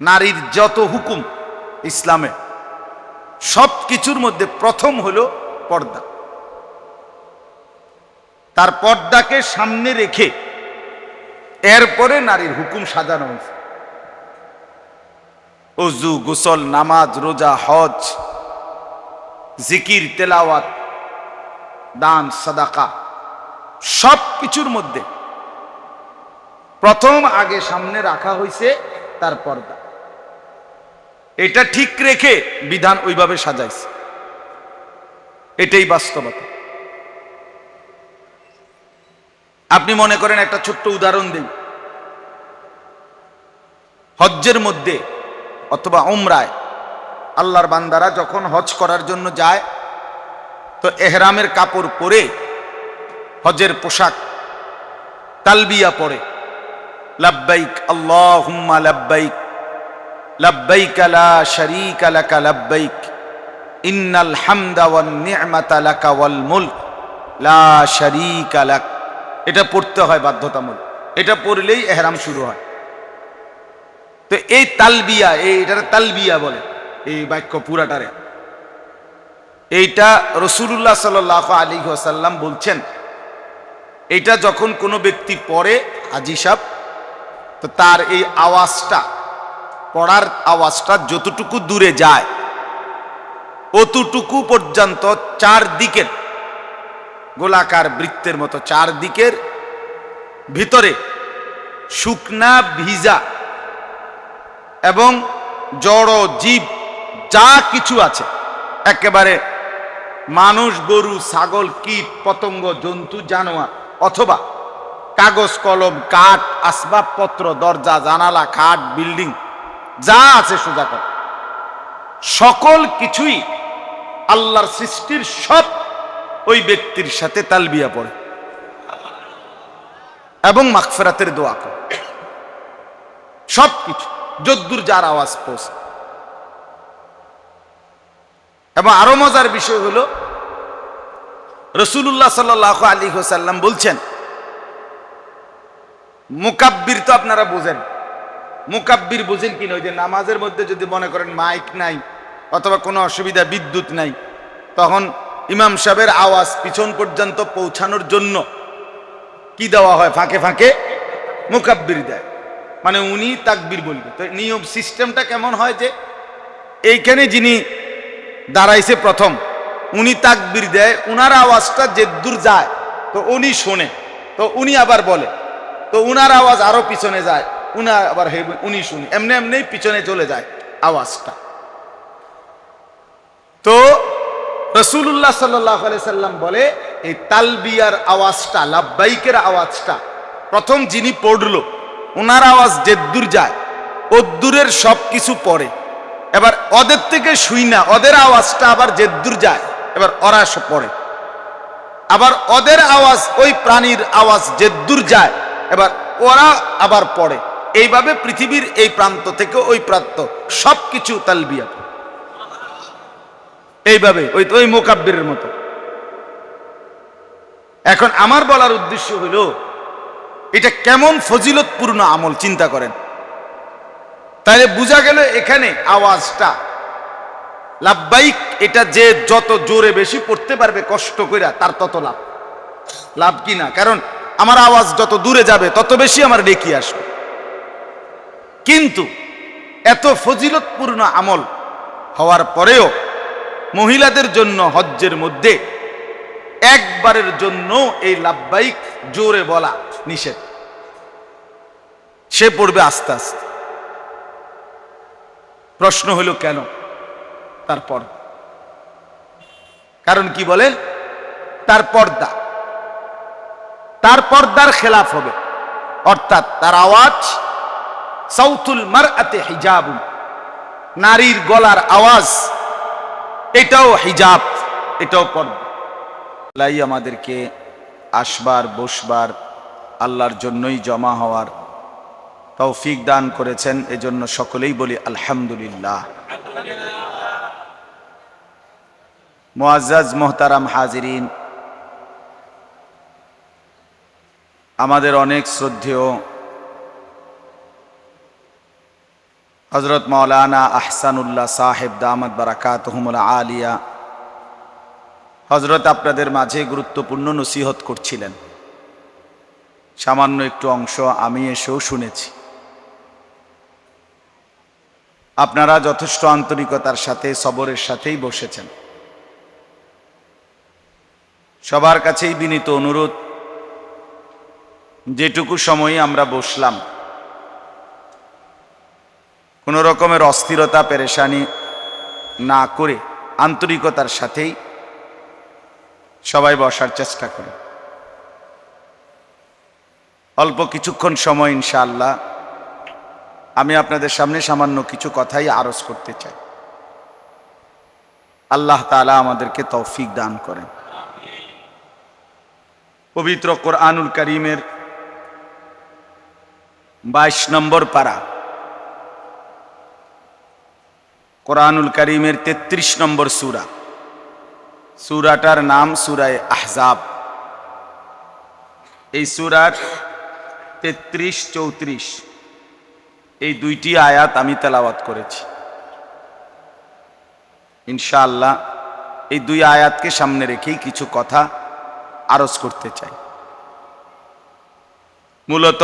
নারীর যত হুকুম ইসলামে, সব কিছুর মধ্যে প্রথম হলো পর্দা। তার পর্দাকে সামনে রেখে এরপরে নারীর হুকুম সাজানো হয়েছে। অজু, গোসল, নামাজ, রোজা, হজ, জিকির, তেলাওয়াত, দান, সাদাকা, সব কিছুর মধ্যে প্রথম আগে সামনে রাখা হয়েছে তার পর্দা। এটা ঠিক রেখে বিধান ওইভাবে সাজাইছে। এটাই বাস্তবতা। আপনি মনে করেন একটা ছোট্ট উদাহরণ দিন হজ্জের মধ্যে অথবা উমরায় আল্লাহর বান্দারা যখন হজ করার জন্য যায়, তো এহরামের কাপড় পরে হজের পোশাক, তালবিয়া পরে, লাব্বাইক আল্লাহ হুম্মা লাব্বাইক হামদা ওয়ান নি'মাতা লাকা ওয়াল মুলক। লা শারীকা এটা পড়তে হয় বাধ্যতামূলক। এটা পড়লেই এহরাম শুরু হয়। তো এই তালবিয়া, এই এটার তালবিয়া বলে, এই বাক্য পুরাটারে। এইটা রসুল্লাহ সাল আলী সাল্লাম বলছেন, এইটা যখন কোনো ব্যক্তি পড়ে, হাজি সাহ তো তার এই আওয়াজটা পড়ার আওয়াজটা যতটুকু দূরে যায়, অতটুকু পর্যন্ত চার দিকের গোলাকার বৃত্তের মতো চার দিকের ভিতরে শুকনা ভিজা এবং জড় জীব যা কিছু আছে, একেবারে মানুষ, গরু, ছাগল, কীট, পতঙ্গ, জন্তু, জানোয়ার অথবা কাগজ, কলম, কাঠ, আসবাবপত্র, দরজা, জানালা, খাট, বিল্ডিং যা আছে সোজা কথা সকল কিছুই আল্লাহর সৃষ্টির সব ওই ব্যক্তির সাথে তালবিয়া পড়ে। এবং মাগফেরাতের দোয়া করে। সব কিছু যদ্দুর যার আওয়াজ পৌঁছে। এবং আরও মজার বিষয় হলো রসুল্লাহ সাল আলী হোসাল্লাম বলছেন, মুকাব্বির তো আপনারা বোঝেন। মুকাব্বির বুঝেন কি নয় যে নামাজের মধ্যে যদি মনে করেন মাইক নাই, অথবা কোনো অসুবিধা বিদ্যুৎ নাই, তখন ইমাম সাহেবের আওয়াজ পিছন পর্যন্ত পৌঁছানোর জন্য কি দেওয়া হয়? ফাঁকে ফাঁকে মুকাব্বির দেয়। মানে উনি তাকবির বলবে। তো নিয়ম সিস্টেমটা কেমন হয় যে, এইখানে যিনি দাঁড়াইছে প্রথম, উনি তাকবির দেয়, উনার আওয়াজটা যে দূর যায়, তো উনি শোনে। তো উনি আবার বলে, তো উনার আওয়াজ আরও পিছনে যায়। উনা আবার উনি শুনি। এমনি এমনি পিছনে চলে যায় আওয়াজটা। তো রসুল্লাহ সাল্লাহ সাল্লাম বলে, এই তালবিয়ার আওয়াজটা, লাব্বাইকের আওয়াজটা, প্রথম যিনি পড়ল ওনার আওয়াজ যে দূর যায় দূরের সব কিছু পড়ে। এবার ওদের থেকে শুই না, ওদের আওয়াজটা আবার যে দূর যায়, এবার ওরা পড়ে। আবার ওদের আওয়াজ, ওই প্রাণীর আওয়াজ যে দূর যায়, এবার ওরা আবার পড়ে। এইভাবে পৃথিবীর এই প্রান্ত থেকে ওই প্রান্ত সব কিছু তালবিয়া। এইভাবে, ওই ওই মোকাব্বিরের মতো। এখন আমার বলার উদ্দেশ্য হলো এটা কেমন ফজিলতপূর্ণ আমল, চিন্তা করেন। তাহলে বোঝা গেল এখানে আওয়াজটা। লাভবাইক, এটা যে যত জোরে বেশি পড়তে পারবে কষ্ট করে তার তত লাভ। লাভ কি না? কারণ আমার আওয়াজ যত দূরে যাবে, তত বেশি আমার ডেকি আসবে। কিন্তু এত ফজিলতপূর্ণ আমল হওয়ার পরেও মহিলাদের জন্য হজ্জের মধ্যে একবারের জন্য এই লাভবাইক জোরে বলা নিষেধ। সে পড়বে আস্তে আস্তে। প্রশ্ন হলো কেন তারপর কারণ কি বলেন তার পর্দা। তার পর্দার খেলাফ হবে। অর্থাৎ তার আওয়াজ সাউথুল মার আতে নারীর গলার আওয়াজ, এটাও হিজাব, এটাও পর্দা। লাই আমাদেরকে আসবার, বসবার, আল্লাহর জন্যই জমা হওয়ার তৌফিক দান করেছেন। এজন্য সকলেই বলি আলহামদুলিল্লাহ। মুআজ্জাজ মোহতারাম হাজিরিন, আমাদের অনেক শ্রদ্ধেয় হজরত মৌলানা আহসানুল্লাহ সাহেব দামদ বারাকাত আলিয়া। হজরত আপনাদের মাঝে গুরুত্বপূর্ণ নসিহত করছিলেন। সামান্য একটু অংশ আমি এসেও শুনেছি। আপনারা যথেষ্ট আন্তরিকতার সাথে, সবরের সাথেই বসেছেন। সবার কাছেই বিনীত অনুরোধ, যেটুকু সময় আমরা বসলাম কোনো রকমের অস্থিরতা, পেরেশানি না করে আন্তরিকতার সাথেই সবাই বসার চেষ্টা করে অল্প কিছুক্ষণ সময় ইনশাআল্লাহ। আমি আপনাদের সামনে সামান্য কিছু কথাই আরজ করতে চাই। আল্লাহ তালা আমাদেরকে তৌফিক দান করেন। পবিত্র কোরআনুল করিমের বাইশ নম্বর পারা কোরআনুল করিমের ৩৩ নম্বর সুরা। সুরাটার নাম সুরায় আহজাব। এই সুরার তেত্রিশ চৌত্রিশ, এই দুইটি আয়াত আমি তেলাওয়াত করেছি। ইনশাআল্লাহ এই দুই আয়াতকে সামনে রেখেই কিছু কথা আরজ করতে চাই। মূলত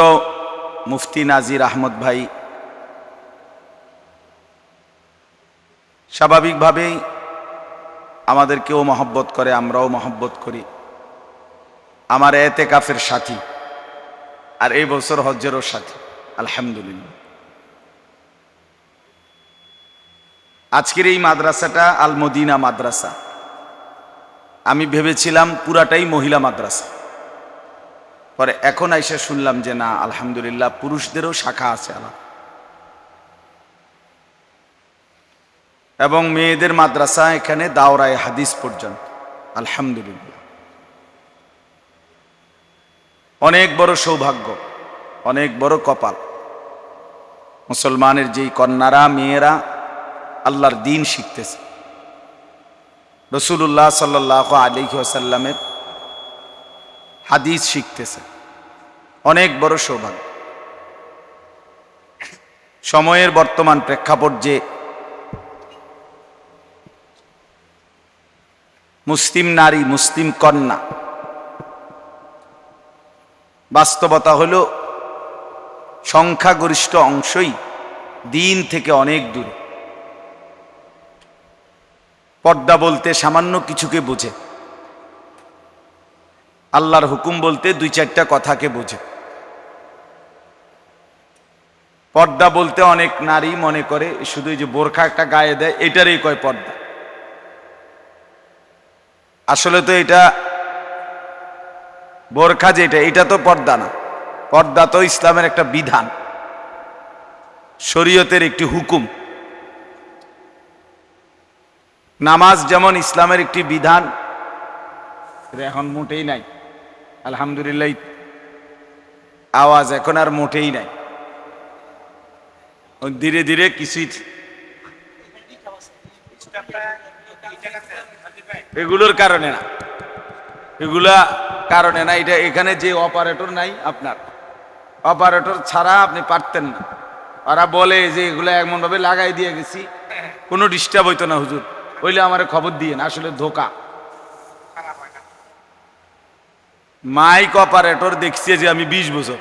মুফতি নাজির আহমদ ভাই স্বাভাবিকভাবেই আমাদেরকেও মহব্বত করে, আমরাও মহব্বত করি। আমার এতে কাফের সাথী আর এই বছর হজ্জেরও সাথী, আলহামদুলিল্লাহ। আজকের এই মাদ্রাসাটা আল মদিনা মাদ্রাসা। আমি ভেবেছিলাম পুরাটাই মহিলা মাদ্রাসা। পরে এখন আইসা শুনলাম যে না, আলহামদুলিল্লাহ, পুরুষদেরও শাখা আছে আলাদা। এবং মেয়েদের মাদ্রাসা এখানে দাওরায় হাদিস পর্যন্ত। আলহামদুলিল্লাহ। অনেক বড় সৌভাগ্য, অনেক বড় কপাল। মুসলমানের যেই কন্যারা, মেয়েরা আল্লাহর দিন শিখতেছে। রসুল্লাহ সাল্লাহ আলিহি আসাল্লামের হাদিস শিখতেছে। অনেক বড় সৌভাগ্য। সময়ের বর্তমান প্রেক্ষাপট যে মুসলিম নারী, মুসলিম কন্যা। বাস্তবতা হল, সংখ্যাগরিষ্ঠ অংশই দিন থেকে অনেক দূরে। পর্দা বলতে সামান্য কিছুকে বোঝে। আল্লাহর হুকুম বলতে দুই চারটা কথাকে বোঝে। পর্দা বলতে অনেক নারী মনে করে, শুধু যে বোরখা একটা গায়ে দেয়, এটারই কয় পর্দা? আসলে তো এটা বোরখা যেটা, এটা তো পর্দা না। পর্দা তো ইসলামের একটা বিধান। শরীয়তের একটি হুকুম। নামাজ যেমন ইসলামের একটি বিধান এখন মোটেই নাই। আলহামদুলিল্লাহ, আওয়াজ এখন আর মোটেই নাই। ধীরে ধীরে কিছুই এগুলোর কারণে না। এগুলা কারণে না, এটা এখানে যে অপারেটর নাই আপনার। অপারেটর ছাড়া আপনি পারতেন না। ওরা বলে যে এগুলো এমন ভাবে লাগাই দিয়ে গেছি। কোনো ডিস্টার্ব হইতো না হুজুর। হইলে আমার খবর দিয়ে না আসলে ধোকা। মাইক অপারেটর দেখছি যে আমি বিশ বছর।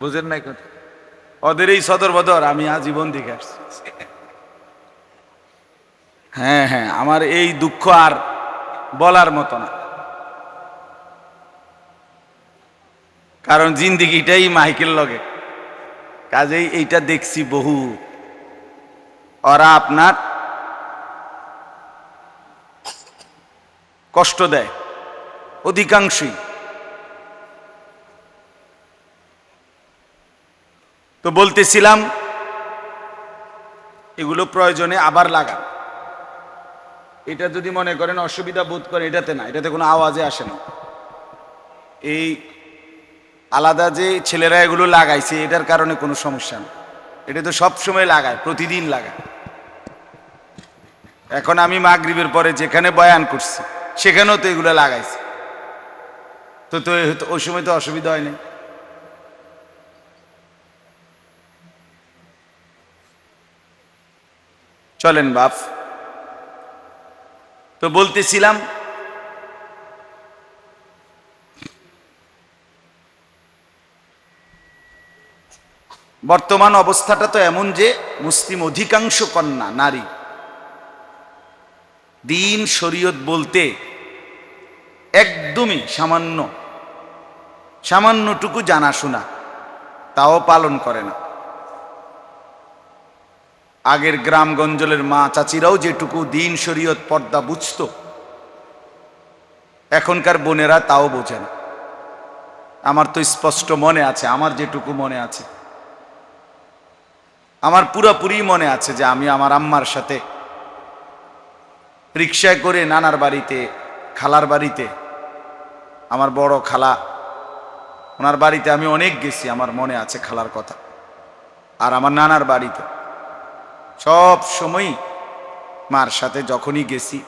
বুঝেন নাই কথা? ওদের এই সদর বদর আমি আজীবন দেখে আসছি। হ্যাঁ হ্যাঁ আমার এই দুঃখ আর বলার মতো না। কারণ জিন্দিগিটাই মাইকেল লগে। কাজেই এইটা দেখছি বহু। ওরা আপনার কষ্ট দেয়, অধিকাংশই। তো বলতেছিলাম, এগুলো প্রয়োজনে আবার লাগান। এটা যদি মনে করেন অসুবিধা বোধ করে এটাতে না, এটাতে কোনো আওয়াজে আসে না। এই আলাদা যে ছেলেরা এগুলো লাগাইছে, এটার কারণে কোনো সমস্যা না। এটা তো সবসময় লাগায়, প্রতিদিন লাগায়। এখন আমি মাগরীবের পরে যেখানে বয়ান করছি, সেখানেও তো এগুলো লাগাইছে। তো তো ওই সময় তো অসুবিধা হয়নি চলেন বাপ। তো বলতেছিলাম, বর্তমান অবস্থাটা তো এমন যে মুসলিম অধিকাংশ কন্যা, নারী। দিন শরীয়ত বলতে একদমই সামান্য, সামান্যটুকু জানাশোনা, তাও পালন করে না। আগের গ্রামগঞ্জলের মা চাচিরাও যেটুকু দিন শরীয়ত পর্দা বুঝতো, এখনকার বোনেরা তাও বোঝে না। আমার তো স্পষ্ট মনে আছে, আমার যেটুকু মনে আছে। আমার পুরোপুরি মনে আছে যে আমি আমার আম্মার সাথে রিক্সায় করে নানার বাড়িতে, খালার বাড়িতে, আমার বড় খালা, ওনার বাড়িতে আমি অনেক গেছি, আমার মনে আছে খালার কথা। আর আমার নানার বাড়িতে। সব সময়ই মার সাথে যখনই গেছি,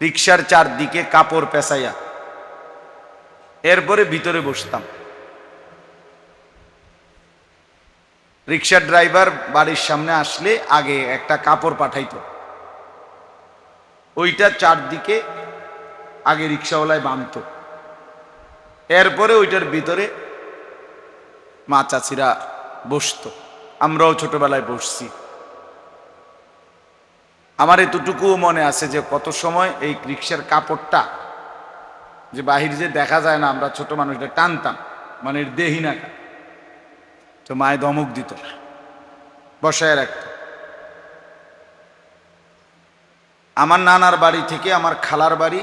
রিক্সার চারদিকে কাপড় পেঁচাইয়া, এরপরে ভিতরে বসতাম। রিক্সার ড্রাইভার বাড়ির সামনে আসলে আগে একটা কাপড় পাঠাইতো। ওইটা চারদিকে আগে রিক্সাওয়ালায় বাঁধত। এরপরে ওইটার ভিতরে মা চাচিরা বসতো। আমরাও ছোটবেলায় বসছি। আমার এতটুকুও মনে আছে যে কত সময় এই রিক্সার কাপড়টা যে বাহির যে দেখা যায় না, আমরা ছোট মানুষটা টানতাম মানে দেহি না তো মায়ে ধমক দিত বসায় রাখত। আমার নানার বাড়ি থেকে আমার খালার বাড়ি,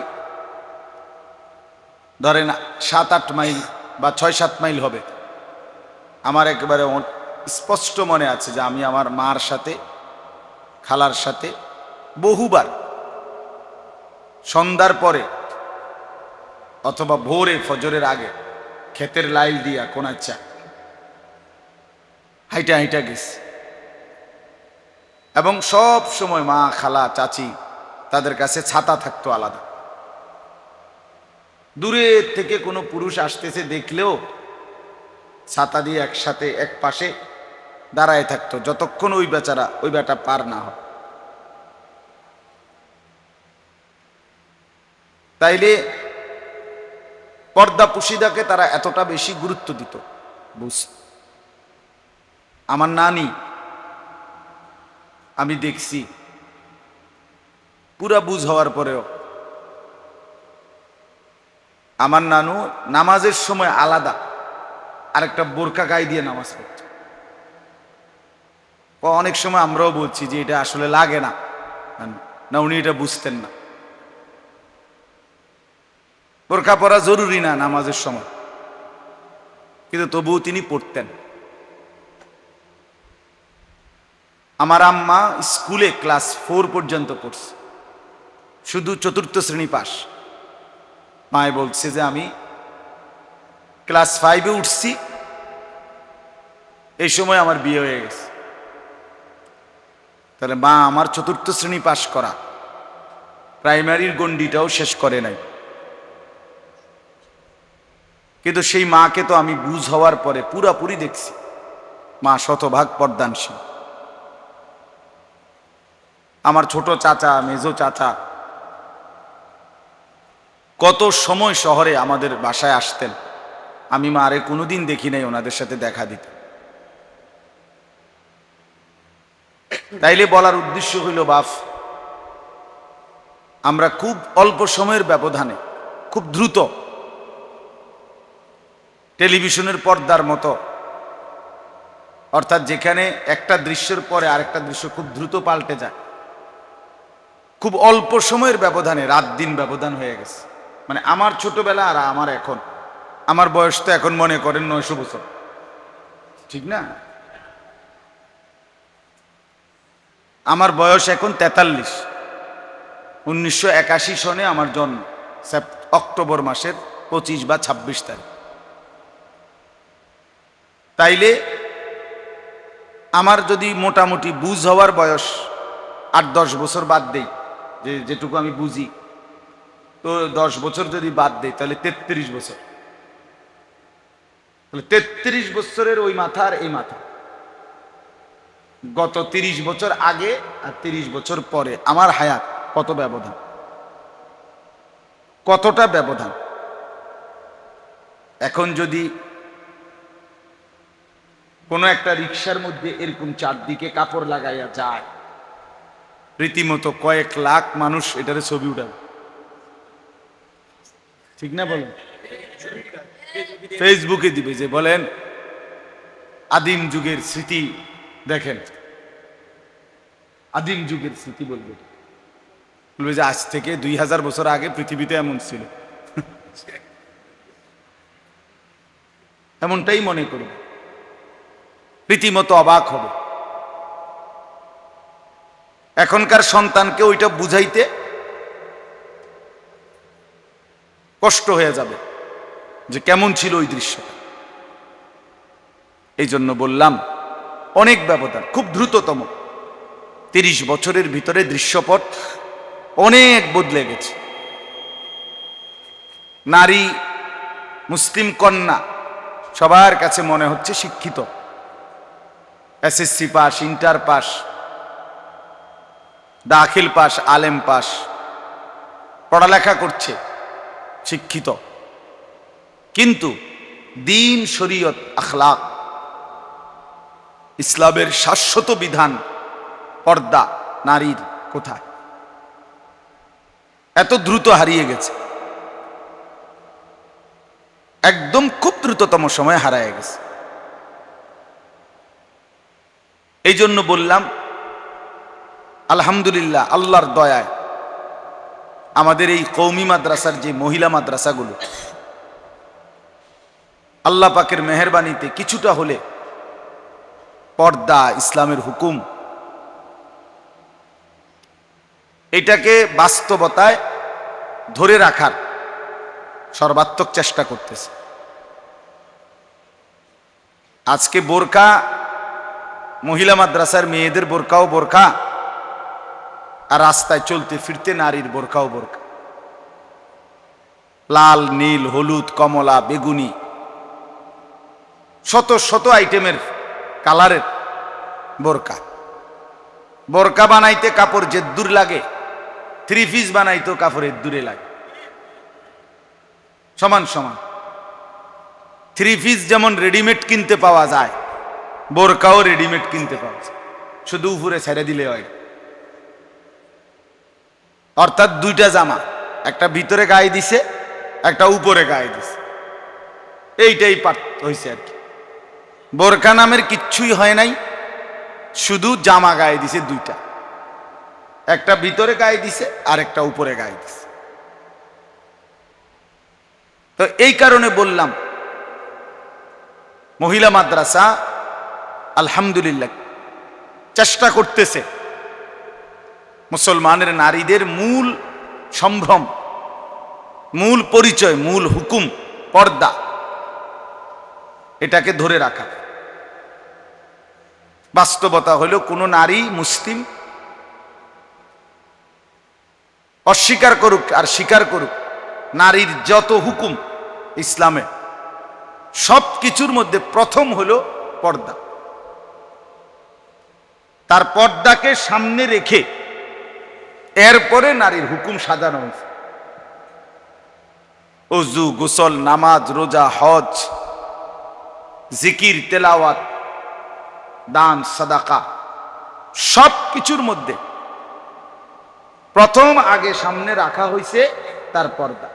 ধরেন সাত আট মাইল বা ছয় সাত মাইল হবে। আমার একেবারে স্পষ্ট মনে আছে যে আমি আমার মার সাথে, খালার সাথে বহুবার। সন্ধ্যার পরে অথবা ভোরে, ফজরের আগে ক্ষেতের লাইল দিয়া কোনার চা। হাইটা হাইটা গেছে। এবং সব সময় মা, খালা, চাচি তাদের কাছে ছাতা থাকতো আলাদা। দূরের থেকে কোনো পুরুষ আসতেছে দেখলেও ছাতা দিয়ে একসাথে এক পাশে দাঁড়ায় থাকতো। যতক্ষণ ওই বেচারা, ওই বেটা পার না হয়। তাইলে পর্দা পুশিদাকে তারা এতটা বেশি গুরুত্ব দিত। বুঝ। আমার নানি, আমি দেখছি। পুরা বুঝ হওয়ার পরেও আমার নানু নামাজের সময় আলাদা। আরেকটা বোরকা গায়ে দিয়ে নামাজ পড়ছে অনেক সময় আমরাও বলছি যে এটা আসলে লাগে না। না উনি এটা বুঝতেন না। বোরকা পরা জরুরি না নামাজের সময়। কিন্তু তবুও তিনি পড়তেন। আমার আম্মা স্কুলে ক্লাস ফোর পর্যন্ত পড়ছে। শুধু চতুর্থ শ্রেণি পাস মায় বলছে যে, আমি ক্লাস ফাইভে উঠছি। এই সময় আমার বিয়ে হয়ে গেছে। তাহলে মা আমার চতুর্থ শ্রেণি পাশ করা। প্রাইমারির গণ্ডিটাও শেষ করে নাই। কিন্তু সেই মাকে তো আমি বুঝ হওয়ার পরে পুরাপুরি দেখছি। মা শতভাগ পর্দানশীল আমার ছোট চাচা, মেজো চাচা, কত সময় শহরে আমাদের বাসায় আসতেন। আমি মা আরে কোনোদিন দেখি নাই ওনাদের সাথে দেখা দিতে। তাইলে বলার উদ্দেশ্য হইল বাফ আমরা খুব অল্প সময়ের ব্যবধানে, খুব দ্রুত টেলিভিশনের পর্দার মতো। অর্থাৎ যেখানে একটা দৃশ্যের পরে আরেকটা দৃশ্য খুব দ্রুত পাল্টে যায়। খুব অল্প সময়ের ব্যবধানে রাত দিন ব্যবধান হয়ে গেছে। মানে আমার ছোটবেলা আর আমার এখন। আমার বয়স তো এখন মনে করেন নয়শো বছর। ঠিক না? আমার বয়স এখন তেতাল্লিশ। উনিশশো সনে আমার জন্ম। অক্টোবর মাসের পঁচিশ বা ছাব্বিশ তারিখ। তাইলে আমার যদি মোটামুটি বুঝ হওয়ার বয়স আট, দশ বছর বাদ দেই, যে যেটুকু আমি বুঝি, তো দশ বছর যদি বাদ দেই, তাহলে তেত্রিশ বছর। তাহলে তেত্রিশ বছরের ওই মাথা আর এই মাথা। গত তিরিশ বছর আগে আর তিরিশ বছর পরে, আমার হায়াত কত ব্যবধান? কতটা ব্যবধান? এখন যদি কোনো একটা রিক্সার মধ্যে এরকম চারদিকে কাপড় লাগাইয়া যায়। রীতিমতো কয়েক লাখ মানুষ এটারে ছবি উঠাবে। ঠিক না বলেন? ফেসবুকে দিবে যে, বলেন, আদিম যুগের স্মৃতি দেখেন। আদিম যুগের স্মৃতি বলবে। বলবে যে, আজ থেকে দুই হাজার বছর আগে পৃথিবীতে এমন ছিল। এমনটাই মনে করবে। রীতিমতো অবাক হবে। এখনকার সন্তানকে ওইটা বুঝাইতে কষ্ট হয়ে যাবে যে কেমন ছিল ওই দৃশ্যটা। এই জন্য বললাম, অনেক ব্যবধান, খুব দ্রুততম। তিরিশ বছরের ভিতরে দৃশ্যপট অনেক বদলে গেছে। নারী, মুসলিম কন্যা, সবার কাছে মনে হচ্ছে শিক্ষিত। এসএসসি পাস, ইন্টার পাস, দাখিল পাস, আলেম পাস, পড়ালেখা করছে, শিক্ষিত। কিন্তু দিন, শরীয়ত, আখলাক, ইসলামের শাশ্বত বিধান, পর্দা, নারীর কোথায়? এত দ্রুত হারিয়ে গেছে। একদম খুব দ্রুততম সময়ে হারায় গেছে। এই জন্য বললাম, আলহামদুলিল্লাহ, আল্লাহর দয়ায় আমাদের এই কৌমি মাদ্রাসার যে মহিলা মাদ্রাসাগুলো, আল্লাহ পাকের মেহরবানিতে কিছুটা হলে পর্দা, ইসলামের হুকুম, এটাকে বাস্তবতায় ধরে রাখার সর্বাত্মক চেষ্টা করতেছে। আজকে বোরকা মহিলা মাদ্রাসার মেয়েদের বোরকাও বোরকা, আর রাস্তায় চলতে ফিরতে নারীর বোরকাও বোরকা। লাল, নীল, হলুদ, কমলা, বেগুনি, শত শত আইটেমের কালারের বোরকা। বোরকা বানাইতে কাপড় জেদ্দুর লাগে, থ্রি পিস বানাইতেও কাপড় এদ্দুরে লাগে। সমান সমান। থ্রি পিস যেমন রেডিমেড কিনতে পাওয়া যায় বোরকাও রেডিমেড কিনতে যায় শুধু উপরে ছেড়ে দিলে হয়। অর্থাৎ দুইটা জামা, একটা ভিতরে গায়ে দিছে, একটা উপরে গায়ে দিছে। এইটাই হয়েছে আর কি। বোরকা নামের কিচ্ছুই হয় নাই, শুধু জামা গায়ে দিছে দুইটা। একটা ভিতরে গায়ে দিছে, আর একটা উপরে গায়ে দিছে। তো এই কারণে বললাম, মহিলা মাদ্রাসা আলহামদুলিল্লাহ, চেষ্টা করতেছে। মুসলমানের নারীদের মূল সম্ভ্রম, মূল পরিচয়, মূল হুকুম, পর্দা, এটাকে ধরে রাখা। বাস্তবতা হলো কোনো নারী মুসলিম অস্বীকার করুক আর স্বীকার করুক, নারীর যত হুকুম ইসলামে সব কিছুর মধ্যে প্রথম হলো পর্দা। তার পর্দাকে সামনে রেখে এরপরে নারীর হুকুম সাজানো হয়েছে। অজু গোসল, নামাজ, রোজা, হজ, জিকির, তেলাওয়াত, দান, সাদাকা সব কিছুর মধ্যে প্রথম আগে সামনে রাখা হয়েছে তার পর্দা।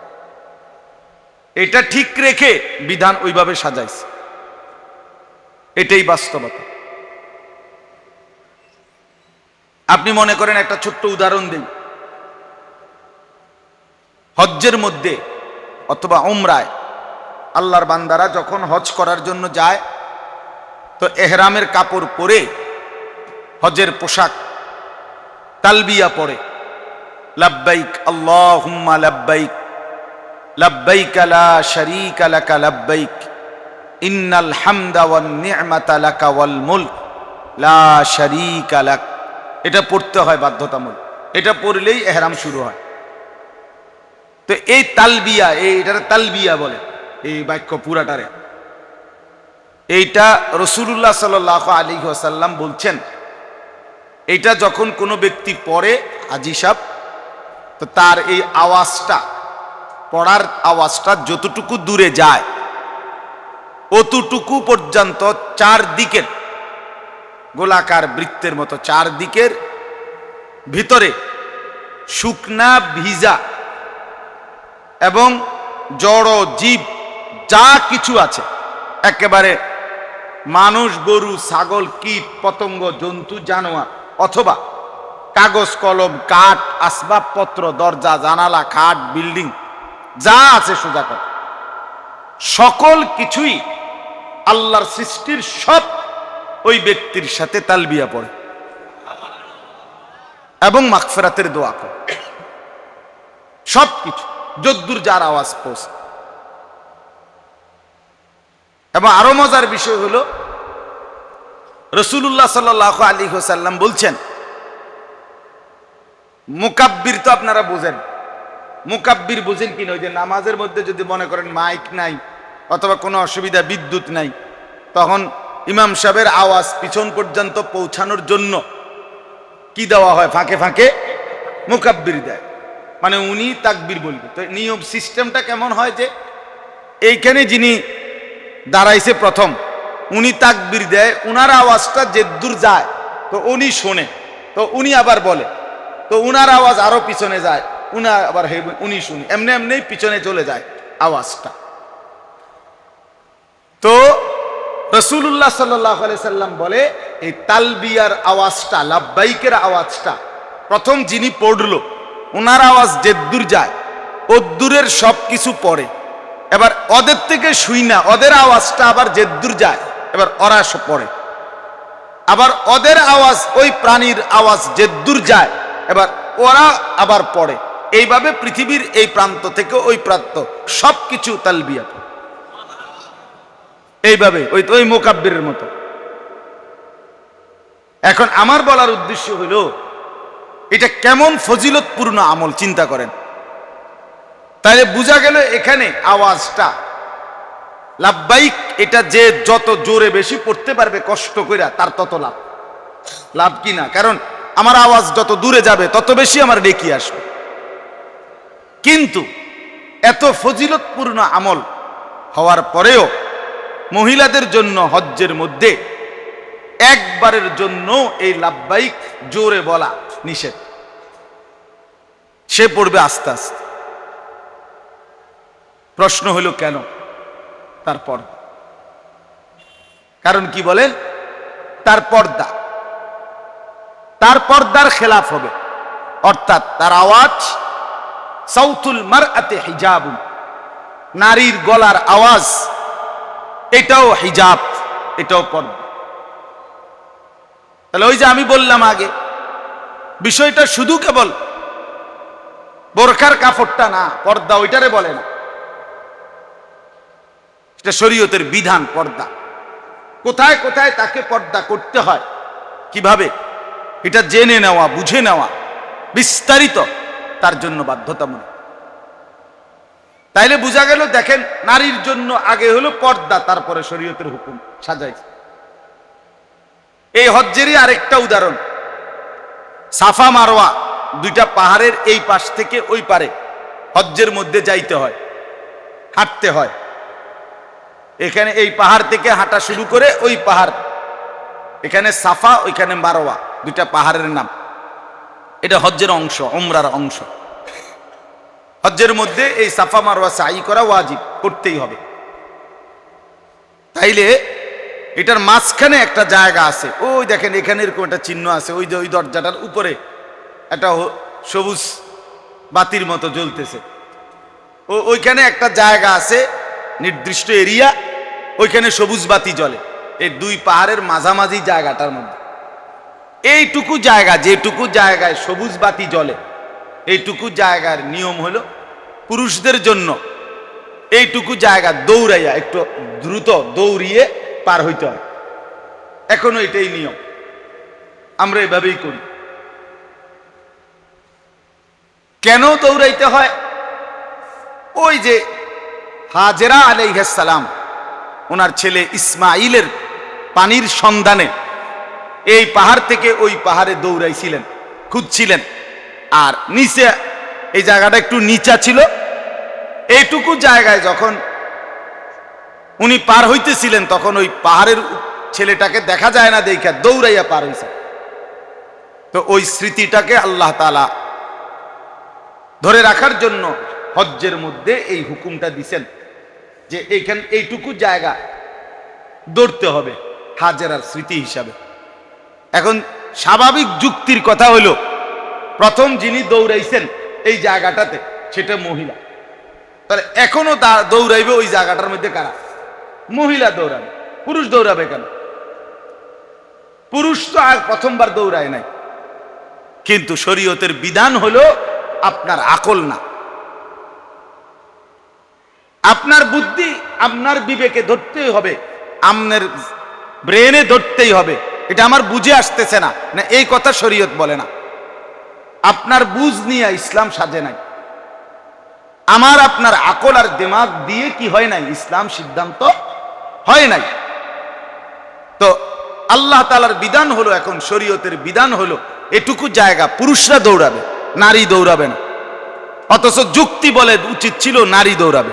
এটা ঠিক রেখে বিধান ওইভাবে সাজাইছে। এটাই বাস্তবতা। আপনি মনে করেন একটা ছোট্ট উদাহরণ দিন হজ্জের মধ্যে অথবা ওমরায় আল্লাহর বান্দারা যখন হজ করার জন্য যায়, তো এহরামের কাপড় পরে হজের পোশাক, তালবিয়া পরে, লাব্বাইক, আল্লাহুম্মা লাব্বাইক লাব্বাইক লা শারীকা লাকা লাব্বাইক, ইন্নাল হামদা ওয়ান নি'মাতা লাকা ওয়াল মুলক, লা শারীকা লাক এটা পড়তে হয় বাধ্যতামূলক। এটা পড়লেই এহরাম শুরু হয়। তো এই তালবিয়া এই তালবিয়া বলে, এই বাক্য পুরাটারে। এইটা রসুল্লাহ সাল আলী আসাল্লাম বলছেন এটা যখন কোনো ব্যক্তি পড়ে, হাজি সাহ তো তার এই আওয়াজটা, পড়ার আওয়াজটা যতটুকু দূরে যায়, অতটুকু পর্যন্ত চার দিকের গোলাকার বৃত্তের মতো চার দিকের ভিতরে শুকনা ভিজা এবং জড় জীব যা কিছু আছে, একেবারে মানুষ, গরু, ছাগল, কীট, পতঙ্গ, জন্তু, জানোয়ার অথবা কাগজ, কলম, কাঠ, আসবাবপত্র, দরজা, জানালা, খাট, বিল্ডিং, যা আছে সোজা কথা। সকল কিছুই আল্লাহর সৃষ্টির সব ওই ব্যক্তির সাথে তালবিয়া পড়ে। এবং মাগফেরাতের দোয়া করে। সব কিছু যদ্দুর যার আওয়াজ পৌঁছে। এবং আরও মজার বিষয় হলো রসুল্লাহ সাল আলী হোসাল্লাম বলছেন, মুকাব্বির তো আপনারা বোঝেন। মুকাব্বির বুঝেন কিনা ওই যে নামাজের মধ্যে যদি মনে করেন মাইক নাই, অথবা কোনো অসুবিধা বিদ্যুৎ নাই, তখন ইমাম সাহেবের আওয়াজ পিছন পর্যন্ত পৌঁছানোর জন্য কি দেওয়া হয়? ফাঁকে ফাঁকে মুকাব্বির দেয়। মানে উনি তাকবির বলবে। তো নিয়ম সিস্টেমটা কেমন হয় যে এইখানে যিনি দাঁড়াইছে প্রথম, উনি তাকবির দেয়, উনার আওয়াজটা দূর যায়, তো উনি শোনে। তো উনি আবার বলে, তো উনার আওয়াজ আরও পিছনে যায়, উনা আবার উনি শুনে। এমনি এমনি পিছনে চলে যায় আওয়াজটা। তো রসুল্লাহ সাল্লাহ সাল্লাম বলে, এই তালবিয়ার আওয়াজটা লাভবাইকের আওয়াজটা, প্রথম যিনি পড়ল ওনার আওয়াজ যে দূর যায় দূরের সব কিছু পড়ে। এবার ওদের থেকে শুই না, ওদের আওয়াজটা আবার যে দূর যায়, এবার ওরা সব পড়ে। আবার ওদের আওয়াজ, ওই প্রাণীর আওয়াজ যে দূর যায়, এবার ওরা আবার পড়ে। এইভাবে পৃথিবীর এই প্রান্ত থেকে ওই প্রান্ত সব কিছু তালবিয়া এইভাবে, ওই ওই মোকাব্বিরের মতো। এখন আমার বলার উদ্দেশ্য হলো এটা কেমন ফজিলতপূর্ণ আমল, চিন্তা করেন। তাহলে বোঝা গেল এখানে আওয়াজটা। লাভবাইক এটা যে যত জোরে বেশি পড়তে পারবে কষ্ট করে তার তত লাভ। লাভ কি না? কারণ আমার আওয়াজ যত দূরে যাবে, তত বেশি আমার ডেকি আসবে। কিন্তু এত ফজিলতপূর্ণ আমল হওয়ার পরেও মহিলাদের জন্য হজ্জের মধ্যে একবারের জন্য এই লাভবাইক জোরে বলা নিষেধ। সে পড়বে আস্তে আস্তে। প্রশ্ন হলো কেন? তারপর কারণ কি বলেন? তার পর্দা। তার পর্দার খেলাফ হবে। অর্থাৎ তার আওয়াজ সাউথুল মার আতে হিজাব নারীর গলার আওয়াজ এটাও হিজাব, এটাও পর্দা। তাহলে ওই যে আমি বললাম আগে, বিষয়টা শুধু কেবল বোরখার কাপড়টা না, পর্দা ওইটারে বলে না। এটা শরীয়তের বিধান, পর্দা। কোথায় কোথায় তাকে পর্দা করতে হয়, কীভাবে, এটা জেনে নেওয়া, বুঝে নেওয়া, বিস্তারিত তার জন্য বাধ্যতামূলক। তাইলে বোঝা গেল, দেখেন, নারীর জন্য আগে হলো পর্দা, তারপরে শরীয়তের হুকুম, সাজাইছে। এই হজ্জেরই আরেকটা উদাহরণ। সাফা মারোয়া দুইটা পাহাড়ের এই পাশ থেকে ওই পারে, হজ্জের মধ্যে যাইতে হয়, হাঁটতে হয়। এখানে এই পাহাড় থেকে হাঁটা শুরু করে ওই পাহাড়। এখানে সাফা, ওইখানে মারোয়া দুইটা পাহাড়ের নাম। এটা হজ্জের অংশ অমরার অংশ। হজ্জের মধ্যে এই সাফা মারোয়া সাই করা ওয়াজিব, করতেই হবে। তাইলে এটার মাঝখানে একটা জায়গা আছে, ওই দেখেন এখানে এরকম একটা চিহ্ন আছে, ওই যে ওই দরজাটার উপরে একটা সবুজ বাতির মতো জ্বলতেছে। ও ওইখানে একটা জায়গা আছে, নির্দিষ্ট এরিয়া, ওইখানে সবুজ বাতি জ্বলে, এই দুই পাহাড়ের মাঝামাঝি জায়গাটার মধ্যে। এইটুকু জায়গা, যেটুকু জায়গায় সবুজ বাতি জ্বলে, এইটুকু জায়গার নিয়ম হলো পুরুষদের জন্য এইটুকু জায়গা দৌড়াইয়া, একটু দ্রুত দৌড়িয়ে পার হইতে হয়। এখনও এটাই নিয়ম। আমরা এভাবেই করি। কেন দৌড়াইতে হয়? ওই যে হাজেরা আলাইহাসালাম ওনার ছেলে ইসমাইলের পানির সন্ধানে এই পাহাড় থেকে ওই পাহাড়ে দৌড়াইছিলেন, খুঁজছিলেন, আর নিচে এই জায়গাটা একটু নিচা ছিল। এইটুকু জায়গায় যখন উনি পার হইতেছিলেন, তখন ওই পাহাড়ের ছেলেটাকে দেখা যায় না দেখা দৌড়াইয়া পার হইছে। তো ওই স্মৃতিটাকে আল্লাহ তালা ধরে রাখার জন্য হজ্জের মধ্যে এই হুকুমটা দিছেন যে এইখান এইটুকু জায়গা দৌড়তে হবে হাজেরার স্মৃতি হিসাবে। এখন স্বাভাবিক যুক্তির কথা হলো প্রথম যিনি দৌড়াইছেন এই জায়গাটাতে, সেটা মহিলা। তাহলে এখনও দৌড়াইবে ওই জায়গাটার মধ্যে কারা? মহিলা দৌড়াবে। পুরুষ দৌড়াবে কেন? পুরুষ তো আর প্রথমবার দৌড়ায় নাই। কিন্তু শরীয়তের বিধান হলো আপনার আকল না। আপনার বুদ্ধি আপনার বিবেকে ধরতেই হবে, আপনার ব্রেনে ধরতেই হবে। এটা আমার বুঝে আসতেছে না। না, এই কথা শরীয়ত বলে না। আপনার বুঝ নিয়ে ইসলাম সাজে নাই। আমার আপনার আকল আর দিমাগ দিয়ে কি হয় নাই? ইসলাম সিদ্ধান্ত হয় নাই। তো আল্লাহ তালার বিধান হলো এখন, শরীয়তের বিধান হলো, এটুকু জায়গা, পুরুষরা দৌড়াবে, নারী দৌড়াবে না। অথচ যুক্তি বলে উচিত ছিল নারী দৌড়াবে।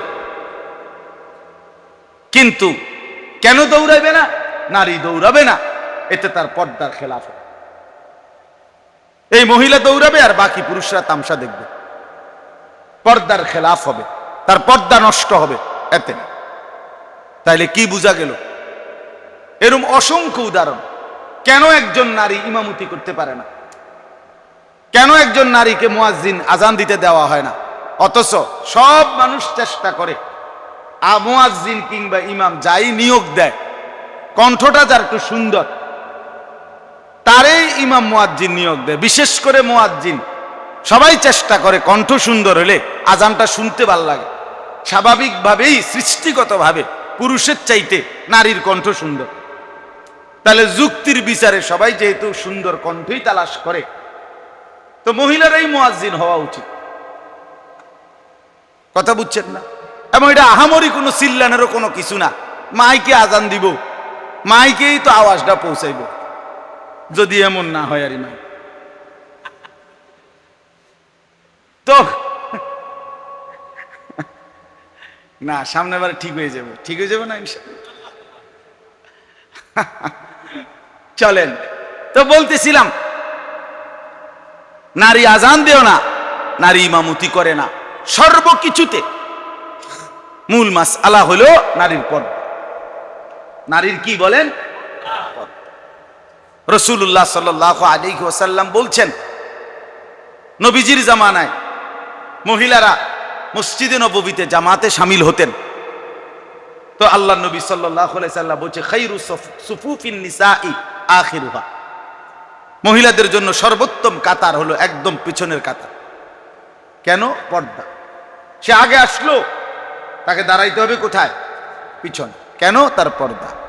কিন্তু কেন দৌড়াবে না? নারী দৌড়াবে না। এতে তার পর্দার খেলাফ। এই মহিলা দৌড়াবে আর বাকি পুরুষরা তামসা দেখবে। পর্দার খেলাফ হবে, তার পর্দা নষ্ট হবে, এতে। তাইলে কি বোঝা গেল? এরম অসংখ্য উদাহরণ। কেন একজন নারী ইমামতি করতে পারে না? কেন একজন নারীকে মুয়াজ্জিন আজান দিতে দেওয়া হয় না? অথচ সব মানুষ চেষ্টা করে। আ মুয়াজ্জিন কিংবা ইমাম যাই নিয়োগ দেয়, কণ্ঠটা যার একটু সুন্দর তারই ইমাম মুয়াজ্জিন নিয়োগ দেয়, বিশেষ করে মুয়াজ্জিন। সবাই চেষ্টা করে কণ্ঠ সুন্দর হলে আজানটা শুনতে ভালো লাগে। স্বাভাবিকভাবেই, সৃষ্টিগতভাবে পুরুষের চাইতে নারীর কণ্ঠ সুন্দর। তাহলে যুক্তির বিচারে সবাই যেহেতু সুন্দর কণ্ঠই তালাশ করে, তো মহিলারাই মুয়াজ্জিন হওয়া উচিত। কথা বুঝছেন না? এবং এটা আহামরি কোনো চিল্লানেরও কোনো কিছু না। মাইকে আজান দিব, মাইকেই তো আওয়াজটা পৌঁছাইব। যদি এমন না হয় আর মাই তো, না সামনে বার ঠিক হয়ে যাবে। ঠিক হয়ে যাবে না চলেন। তো বলতেছিলাম, নারী আজান দেও না, নারী ইমামতি করে না। সর্বকিছুতে মূল মাস আলা হলো নারীর পর্দা। নারীর কি বলেন? রসুল্লাহ সাল্লাহ আলী ওসাল্লাম বলছেন, নবীজির জামানায় মহিলারা মসজিদে নবীতে জামাতে সামিল হতেন। তো আল্লাহ নবী সাল্লাহ বলছে সুফুফিন মহিলাদের জন্য সর্বোত্তম কাতার হলো একদম পিছনের কাতার। কেন? পর্দা। সে আগে আসলো, তাকে দাঁড়াইতে হবে কোথায়? পিছন। কেন? তার পর্দা।